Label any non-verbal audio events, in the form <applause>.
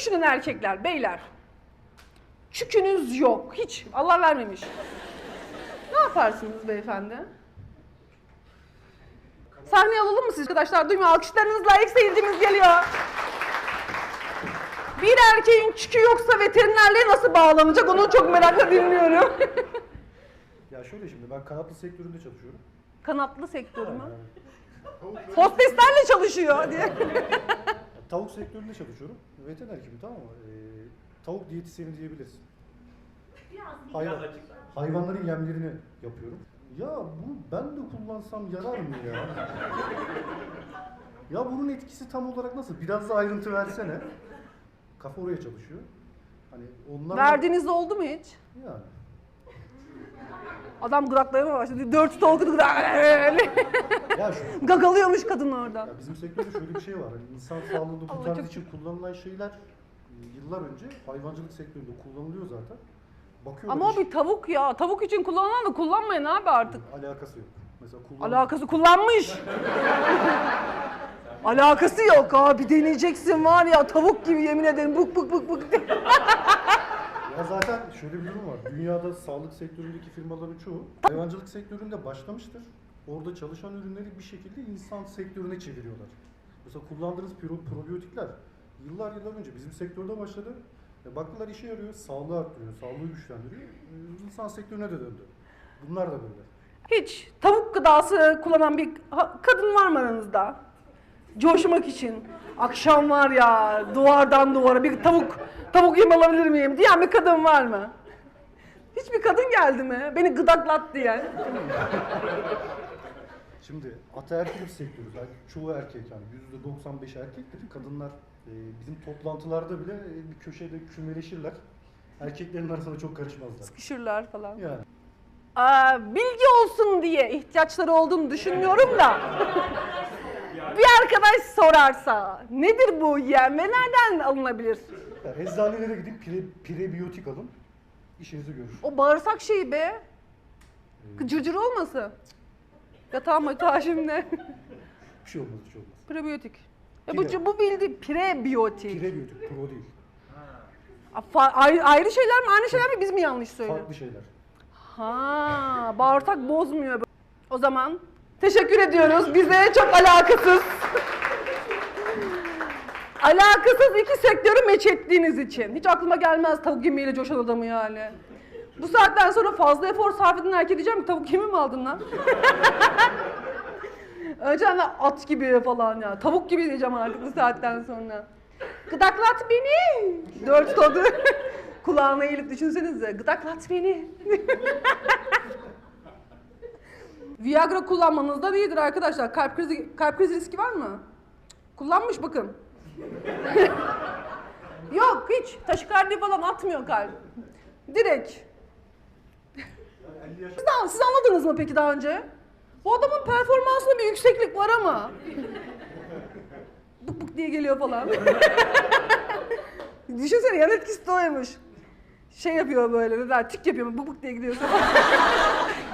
düşünün erkekler, beyler. Çükünüz yok, hiç. Allah vermemiş. Ne yaparsınız beyefendi? Sahneye alalım mı siz arkadaşlar? Duymuyor. Alkışlarınızla ilk seyircimiz geliyor. Bir erkeğin çükü yoksa veterinerliğe nasıl bağlanacak onu çok merakla dinliyorum. <laughs> Ya şöyle şimdi ben kanatlı sektöründe çalışıyorum. Kanatlı sektörü mü? Hosteslerle çalışıyor diye. Tavuk sektöründe çalışıyorum. Veteriner hekimi tamam mı? Ee, tavuk diyetisyeni diyebilirsin. Hayvan, hayvanların yemlerini yapıyorum. Ya bu ben de kullansam yarar mı ya? <laughs> ya bunun etkisi tam olarak nasıl? Biraz da ayrıntı versene. Kafa oraya çalışıyor. Hani onlar Verdiğiniz oldu mu hiç? yani. Adam gıdaklamaya başladı. Dört gıdak. Ya şu <laughs> Gagalıyormuş kadın orada. Ya bizim sektörde şöyle bir şey var. Hani insan sağlığını kurtarmak çok- için kullanılan şeyler e, yıllar önce hayvancılık sektöründe kullanılıyor zaten. Bakıyorlar Ama o bir tavuk ya. Tavuk için kullanılan da kullanmayın abi artık. alakası yok. Mesela kullan Alakası kullanmış. Alakası yok abi deneyeceksin var ya tavuk gibi yemin ederim buk buk buk buk. <laughs> Ya zaten şöyle bir durum var. Dünyada sağlık sektöründeki firmaların çoğu hayvancılık sektöründe başlamıştır. Orada çalışan ürünleri bir şekilde insan sektörüne çeviriyorlar. Mesela kullandığınız pro- probiyotikler yıllar yıllar önce bizim sektörde başladı. E baktılar işe yarıyor, sağlığı arttırıyor, sağlığı güçlendiriyor. E, insan sektörüne de döndü. Bunlar da böyle. Hiç tavuk gıdası kullanan bir kadın var mı aranızda? Coşmak için. Akşam var ya duvardan duvara bir tavuk tavuk yem alabilir miyim diyen bir kadın var mı? Hiçbir kadın geldi mi? Beni gıdaklat diyen. Şimdi ataerkil bir sektörüz. Yani çoğu erkek yani yüzde 95 erkektir. Kadınlar e, bizim toplantılarda bile e, bir köşede kümeleşirler. Erkeklerin arasında çok karışmazlar. Sıkışırlar falan. Yani Aa, bilgi olsun diye ihtiyaçları olduğunu düşünmüyorum da. <laughs> bir arkadaş sorarsa nedir bu yem ve nereden alınabilir? Yani eczanelere gidip pire, prebiyotik alın. İşinizi görür. O bağırsak şeyi be. Cırcır olmasın. Yatağa matağa şimdi. Bir şey olmaz, bir şey olmaz. Prebiyotik. E bu, bu bildi prebiyotik. Prebiyotik, pro değil. A, fa- ayrı şeyler mi? Aynı şeyler mi? Biz mi yanlış söylüyoruz? Farklı şeyler. Ha, bağırsak bozmuyor. O zaman teşekkür ediyoruz. Bize çok alakasız. alakasız iki sektörü meç ettiğiniz için. Hiç aklıma gelmez tavuk yemeğiyle coşan adamı yani. Bu saatten sonra fazla efor sarf eden erkek diyeceğim ki tavuk yemi mi aldın lan? <laughs> De at gibi falan ya. Tavuk gibi diyeceğim artık bu saatten sonra. Gıdaklat beni. Dört tadı. <laughs> Kulağına eğilip düşünsenize. Gıdaklat beni. <laughs> Viagra kullanmanız da iyidir arkadaşlar. Kalp krizi, kalp krizi riski var mı? Kullanmış bakın. <laughs> Yok hiç. Taşikardi falan atmıyor kalp. Direkt. Siz, de- siz anladınız mı peki daha önce? Bu adamın performansında bir yükseklik var ama. bık bık diye geliyor falan. <laughs> Düşünsene yan etkisi de. Şey yapıyor böyle, ne der, tik yapıyor, bık bık diye gidiyorsun. <laughs>